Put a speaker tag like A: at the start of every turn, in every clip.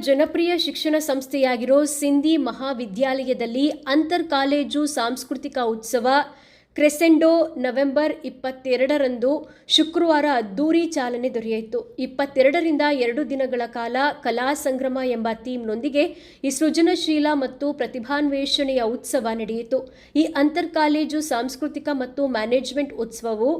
A: ಜನಪ್ರಿಯ ಶಿಕ್ಷಣ ಸಂಸ್ಥೆಯಾಗಿರೋ ಸಿಂಧಿ ಮಹಾವಿದ್ಯಾಲಯದಲ್ಲಿ ಅಂತರ್ ಕಾಲೇಜು ಸಾಂಸ್ಕೃತಿಕ ಉತ್ಸವ ಕ್ರೆಸೆಂಡೋ ನವೆಂಬರ್ ಇಪ್ಪತ್ತೆರಡರಂದು ಶುಕ್ರವಾರ ಅದ್ದೂರಿ ಚಾಲನೆ ದೊರೆಯಿತು. ಇಪ್ಪತ್ತೆರಡರಿಂದ ಎರಡು ದಿನಗಳ ಕಾಲ ಕಲಾ ಸಂಗ್ರಮ ಎಂಬ ಥೀಮ್ನೊಂದಿಗೆ ಈ ಸೃಜನಶೀಲ ಮತ್ತು ಪ್ರತಿಭಾನ್ವೇಷಣೆಯ ಉತ್ಸವ ನಡೆಯಿತು. ಈ ಅಂತರ್ ಕಾಲೇಜು ಸಾಂಸ್ಕೃತಿಕ ಮತ್ತು ಮ್ಯಾನೇಜ್ಮೆಂಟ್ ಉತ್ಸವವು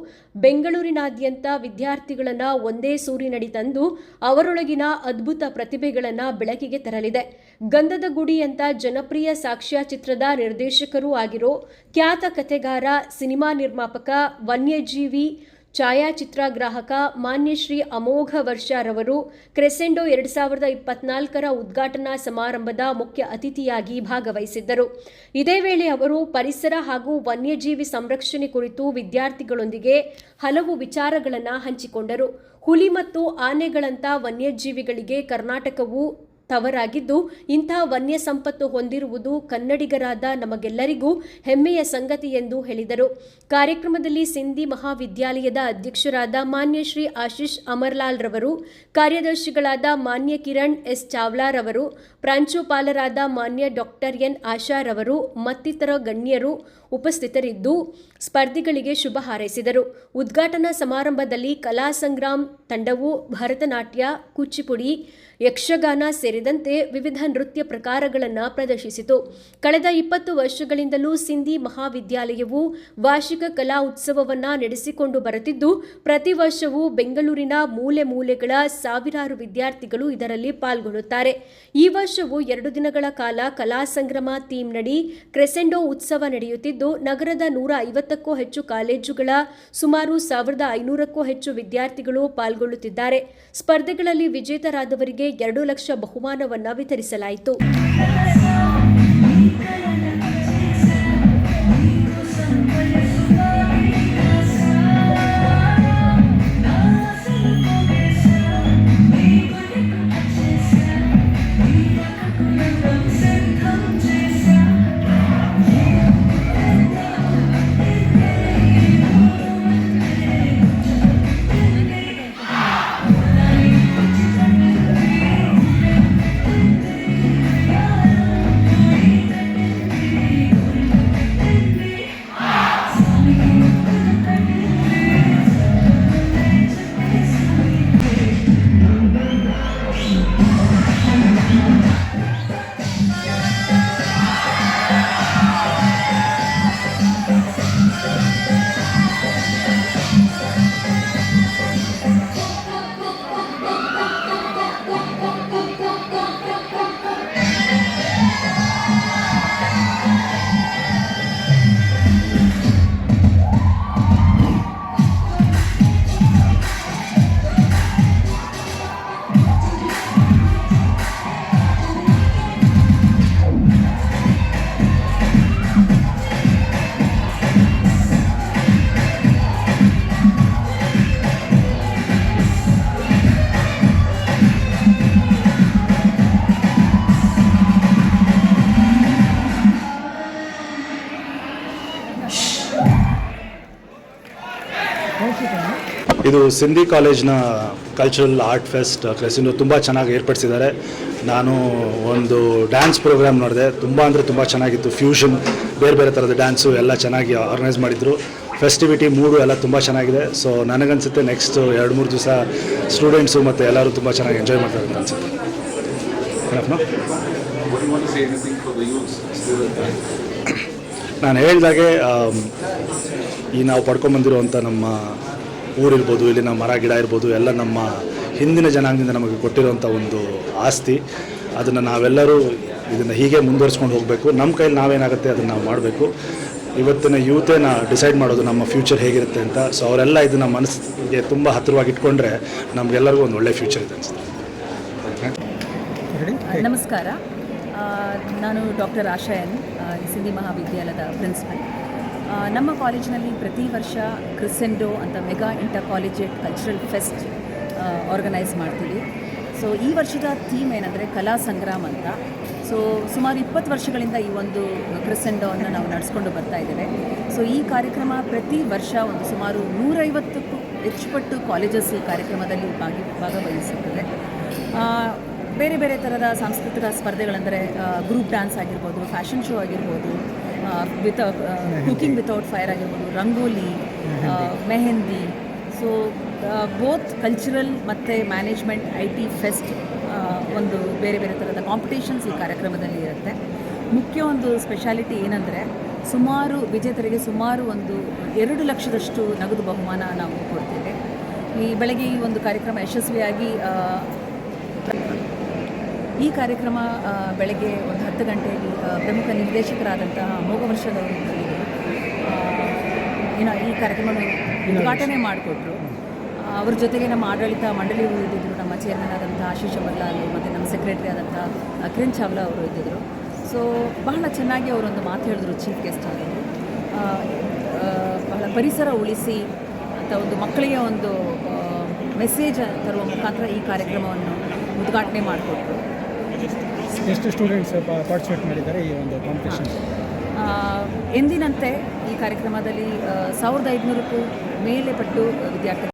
A: ಬೆಂಗಳೂರಿನಾದ್ಯಂತ ವಿದ್ಯಾರ್ಥಿಗಳನ್ನು ಒಂದೇ ಸೂರಿನಡಿ ತಂದು ಅವರೊಳಗಿನ ಅದ್ಭುತ ಪ್ರತಿಭೆಗಳನ್ನು ಬೆಳಕಿಗೆ ತರಲಿದೆ. ಗಂಧದ ಗುಡಿ ಅಂತ ಜನಪ್ರಿಯ ಸಾಕ್ಷ್ಯಚಿತ್ರದ ನಿರ್ದೇಶಕರೂ ಆಗಿರೋ ಖ್ಯಾತ ಕಥೆಗಾರ, ಸಿನಿಮಾ ನಿರ್ಮಾಪಕ, ವನ್ಯಜೀವಿ ಛಾಯಾಚಿತ್ರಗ್ರಾಹಕ ಮಾನ್ಯ ಶ್ರೀ ಅಮೋಘ ವರ್ಷರವರು ಕ್ರೆಸೆಂಡೋ ಎರಡು ಸಾವಿರದ ಇಪ್ಪತ್ನಾಲ್ಕರ ಉದ್ಘಾಟನಾ ಸಮಾರಂಭದ ಮುಖ್ಯ ಅತಿಥಿಯಾಗಿ ಭಾಗವಹಿಸಿದ್ದರು. ಇದೇ ವೇಳೆ ಅವರು ಪರಿಸರ ಹಾಗೂ ವನ್ಯಜೀವಿ ಸಂರಕ್ಷಣೆ ಕುರಿತು ವಿದ್ಯಾರ್ಥಿಗಳೊಂದಿಗೆ ಹಲವು ವಿಚಾರಗಳನ್ನು ಹಂಚಿಕೊಂಡರು. ಹುಲಿ ಮತ್ತು ಆನೆಗಳಂಥ ವನ್ಯಜೀವಿಗಳಿಗೆ ಕರ್ನಾಟಕವು ತವರಾಗಿದ್ದು, ಇಂಥ ವನ್ಯ ಸಂಪತ್ತು ಹೊಂದಿರುವುದು ಕನ್ನಡಿಗರಾದ ನಮಗೆಲ್ಲರಿಗೂ ಹೆಮ್ಮೆಯ ಸಂಗತಿ ಎಂದು ಹೇಳಿದರು. ಕಾರ್ಯಕ್ರಮದಲ್ಲಿ ಸಿಂಧಿ ಮಹಾವಿದ್ಯಾಲಯದ ಅಧ್ಯಕ್ಷರಾದ ಮಾನ್ಯ ಶ್ರೀ ಆಶೀಶ್ ಅಮರ್ಲಾಲ್ ರವರು, ಕಾರ್ಯದರ್ಶಿಗಳಾದ ಮಾನ್ಯ ಕಿರಣ್ ಎಸ್ ಚಾವ್ಲಾರವರು ಪ್ರಾಂಶುಪಾಲರಾದ ಮಾನ್ಯ ಡಾಕ್ಟರ್ ಎನ್ ಆಶಾರವರು ಮತ್ತಿತರ ಗಣ್ಯರು ಉಪಸ್ಥಿತರಿದ್ದು ಸ್ಪರ್ಧಿಗಳಿಗೆ ಶುಭ ಹಾರೈಸಿದರು. ಉದ್ಘಾಟನಾ ಸಮಾರಂಭದಲ್ಲಿ ಕಲಾ ಸಂಗ್ರಾಮ್ ತಂಡವು, ಭರತನಾಟ್ಯ, ಕೂಚಿಪುಡಿ ಯಕ್ಷಗಾನ ಸೇರಿದಂತೆ ವಿವಿಧ ನೃತ್ಯ ಪ್ರಕಾರಗಳನ್ನು ಪ್ರದರ್ಶಿಸಿತು. ಕಳೆದ ಇಪ್ಪತ್ತು ವರ್ಷಗಳಿಂದಲೂ ಸಿಂಧಿ ಮಹಾವಿದ್ಯಾಲಯವು ವಾರ್ಷಿಕ ಕಲಾ ಉತ್ಸವವನ್ನು ನಡೆಸಿಕೊಂಡು ಬರುತ್ತಿದ್ದು, ಪ್ರತಿ ವರ್ಷವೂ ಬೆಂಗಳೂರಿನ ಮೂಲೆ ಮೂಲೆಗಳ ಸಾವಿರಾರು ವಿದ್ಯಾರ್ಥಿಗಳು ಇದರಲ್ಲಿ ಪಾಲ್ಗೊಳ್ಳುತ್ತಾರೆ. ಈ ವರ್ಷವೂ ಎರಡು ದಿನಗಳ ಕಾಲ ಕಲಾ ಸಂಗ್ರಮ ಥೀಮ್ನಡಿ ಕ್ರೆಸೆಂಡೋ ಉತ್ಸವ ನಡೆಯುತ್ತಿದ್ದು, ನಗರದ ನೂರ ಐವತ್ತಕ್ಕೂ ಹೆಚ್ಚು ಕಾಲೇಜುಗಳ, ಸುಮಾರು ಸಾವಿರದ ಐನೂರಕ್ಕೂ ಹೆಚ್ಚು ವಿದ್ಯಾರ್ಥಿಗಳು ಪಾಲ್ಗೊಳ್ಳುತ್ತಿದ್ದಾರೆ. ಸ್ಪರ್ಧೆಗಳಲ್ಲಿ ವಿಜೇತರಾದವರಿಗೆ ಎರಡು ಲಕ್ಷ ಬಹುಮಾನವನ್ನು ವಿತರಿಸಲಾಯಿತು.
B: ಇದು ಸಿಂಧಿ ಕಾಲೇಜ್ನ ಕಲ್ಚರಲ್ ಆರ್ಟ್ ಫೆಸ್ಟ್ ಕ್ರೆಸಿಂದು ತುಂಬ ಚೆನ್ನಾಗಿ ಏರ್ಪಡಿಸಿದ್ದಾರೆ. ನಾನು ಒಂದು ಡ್ಯಾನ್ಸ್ ಪ್ರೋಗ್ರಾಮ್ ನೋಡಿದೆ. ತುಂಬ ಅಂದರೆ ತುಂಬ ಚೆನ್ನಾಗಿತ್ತು. ಫ್ಯೂಷನ್ ಬೇರೆ ಬೇರೆ ಥರದ ಡ್ಯಾನ್ಸು ಎಲ್ಲ ಚೆನ್ನಾಗಿ ಆರ್ಗನೈಸ್ ಮಾಡಿದರು. ಫೆಸ್ಟಿವಿಟಿ ಮೂಡು ಎಲ್ಲ ತುಂಬ ಚೆನ್ನಾಗಿದೆ. ಸೊ ನನಗನ್ಸುತ್ತೆ ನೆಕ್ಸ್ಟ್ ಎರಡು, ಮೂರು ದಿವಸ ಸ್ಟೂಡೆಂಟ್ಸು ಮತ್ತು ಎಲ್ಲರೂ ತುಂಬ ಚೆನ್ನಾಗಿ ಎಂಜಾಯ್ ಮಾಡ್ತಾರೆ ಅಂತ ಅನ್ಸುತ್ತೆ? ನಾನು ಹೇಳಿದಾಗೆ ಈ ನಾವು ಪಡ್ಕೊಂಬಂದಿರುವಂಥ ನಮ್ಮ ಊರಿರ್ಬೋದು ಇಲ್ಲಿನ ಮರ ಗಿಡ ಇರ್ಬೋದು ಎಲ್ಲ ನಮ್ಮ ಹಿಂದಿನ ಜನಾಂಗದಿಂದ ನಮಗೆ ಕೊಟ್ಟಿರುವಂಥ ಒಂದು ಆಸ್ತಿ. ಅದನ್ನು ನಾವೆಲ್ಲರೂ ಇದನ್ನು ಹೀಗೆ ಮುಂದುವರಿಸ್ಕೊಂಡು ಹೋಗಬೇಕು. ನಮ್ಮ ಕೈಲಿ ನಾವೇನಾಗುತ್ತೆ ಅದನ್ನು ನಾವು ಮಾಡಬೇಕು. ಇವತ್ತಿನ ಯೂತೇ ನಾ ಡಿಸೈಡ್ ಮಾಡೋದು ನಮ್ಮ ಫ್ಯೂಚರ್ ಹೇಗಿರುತ್ತೆ ಅಂತ. ಸೊ ಅವರೆಲ್ಲ ಇದನ್ನು ಮನಸ್ಸಿಗೆ ತುಂಬ ಹತ್ತಿರವಾಗಿ ಇಟ್ಕೊಂಡ್ರೆ ನಮಗೆಲ್ಲರಿಗೂ ಒಂದು ಒಳ್ಳೆಯ ಫ್ಯೂಚರ್ ಇದೆ ಅನಿಸುತ್ತೆ.
C: ನಮಸ್ಕಾರ. ನಾನು ಡಾಕ್ಟರ್ ಆಶಯನ್ ಸಿಂಧಿ ಮಹಾವಿದ್ಯಾಲಯದ ಪ್ರಿನ್ಸಿಪಲ್. ನಮ್ಮ ಕಾಲೇಜಿನಲ್ಲಿ ಪ್ರತಿ ವರ್ಷ ಕ್ರಿಸೆಂಡೋ ಅಂತ mega intercollegiate cultural fest organise ಮಾಡ್ತೀವಿ. ಸೊ ಈ ವರ್ಷದ ಥೀಮ್ ಏನಂದರೆ ಕಲಾ ಸಂಗ್ರಾಮ್ ಅಂತ. ಸೊ ಸುಮಾರು ಇಪ್ಪತ್ತು ವರ್ಷಗಳಿಂದ ಈ ಒಂದು ಕ್ರಿಸೆಂಡೋವನ್ನು ನಾವು ನಡೆಸ್ಕೊಂಡು ಬರ್ತಾ ಇದ್ದೇವೆ. ಸೊ ಈ ಕಾರ್ಯಕ್ರಮ ಪ್ರತಿ ವರ್ಷ ಒಂದು ಸುಮಾರು ನೂರೈವತ್ತಕ್ಕೂ ಹೆಚ್ಚು ಪಟ್ಟು ಕಾಲೇಜಸ್ ಈ ಕಾರ್ಯಕ್ರಮದಲ್ಲಿ ಭಾಗಿ ಭಾಗವಹಿಸುತ್ತದೆ ಬೇರೆ ಬೇರೆ ಥರದ ಸಾಂಸ್ಕೃತಿಕ ಸ್ಪರ್ಧೆಗಳಂದರೆ ಗ್ರೂಪ್ ಡ್ಯಾನ್ಸ್ ಆಗಿರ್ಬೋದು ಫ್ಯಾಷನ್ ಶೋ ಆಗಿರ್ಬೋದು ವಿತ್ ಕುಕಿಂಗ್ ವಿತೌಟ್ ಫೈರ್ ಆಗಿರ್ಬೋದು rangoli mehndi. So both cultural ಮತ್ತು ಮ್ಯಾನೇಜ್ಮೆಂಟ್ ಐ ಟಿ ಫೆಸ್ಟ್ ಒಂದು ಬೇರೆ ಬೇರೆ ಥರದ ಕಾಂಪಿಟೇಷನ್ಸ್ ಈ ಕಾರ್ಯಕ್ರಮದಲ್ಲಿ ಇರುತ್ತೆ. ಮುಖ್ಯ ಒಂದು ಸ್ಪೆಷಾಲಿಟಿ ಏನಂದರೆ ಸುಮಾರು ವಿಜೇತರಿಗೆ ಸುಮಾರು ಒಂದು ಎರಡು ಲಕ್ಷದಷ್ಟು ನಗದು ಬಹುಮಾನ ನಾವು ಕೊಡ್ತೇವೆ. ಈ ಬೆಳಗ್ಗೆ ಈ ಒಂದು ಕಾರ್ಯಕ್ರಮ ಯಶಸ್ವಿಯಾಗಿ ಈ ಕಾರ್ಯಕ್ರಮ ಬೆಳಗ್ಗೆ ಒಂದು ಹತ್ತು ಗಂಟೆಯಲ್ಲಿ ಪ್ರಮುಖ ನಿರ್ದೇಶಕರಾದಂತಹ ಮೋಗವರ್ಷದವರು ವರ್ಷದವರು ಏನೋ ಈ ಕಾರ್ಯಕ್ರಮವನ್ನು ಉದ್ಘಾಟನೆ ಮಾಡಿಕೊಟ್ರು. ಅವ್ರ ಜೊತೆಗೆ ನಮ್ಮ ಆಡಳಿತ ಮಂಡಳಿಯವರು ಇದ್ದಿದ್ರು ನಮ್ಮ ಚೇರ್ಮನ್ ಆದಂಥ ಆಶೀಶ್ ಅಮರ್ಲಾಲ್ ಮತ್ತು ನಮ್ಮ ಸೆಕ್ರೆಟರಿ ಆದಂಥ ಕಿರಣ್ ಚಾವ್ಲಾ ಅವರು ಇದ್ದಿದ್ದರು ಸೊ ಬಹಳ ಚೆನ್ನಾಗಿ ಅವರೊಂದು ಮಾತು ಹೇಳಿದ್ರು ಚೀಫ್ ಗೆಸ್ಟ್ ಆಗಿದ್ರು ಆ, ಆ, ಬಹಳ ಪರಿಸರ ಉಳಿಸಿ ಅಂತ ಒಂದು ಮಕ್ಕಳಿಗೆ ಒಂದು ಮೆಸೇಜ್ ತರುವ ಮುಖಾಂತರ ಈ ಕಾರ್ಯಕ್ರಮವನ್ನು ಉದ್ಘಾಟನೆ ಮಾಡಿಕೊಟ್ರು.
D: ಎಷ್ಟು ಸ್ಟೂಡೆಂಟ್ಸ್ ಪಾರ್ಟಿಸಿಪೇಟ್ ಮಾಡಿದ್ದಾರೆ ಈ ಒಂದು ಕಾಂಪಿಟೇಷನ್
C: ಎಂದಿನಂತೆ ಈ ಕಾರ್ಯಕ್ರಮದಲ್ಲಿ ಸಾವಿರದ ಐದುನೂರಕ್ಕೂ ಮೇಲೆ ಪಟ್ಟು ವಿದ್ಯಾರ್ಥಿಗಳು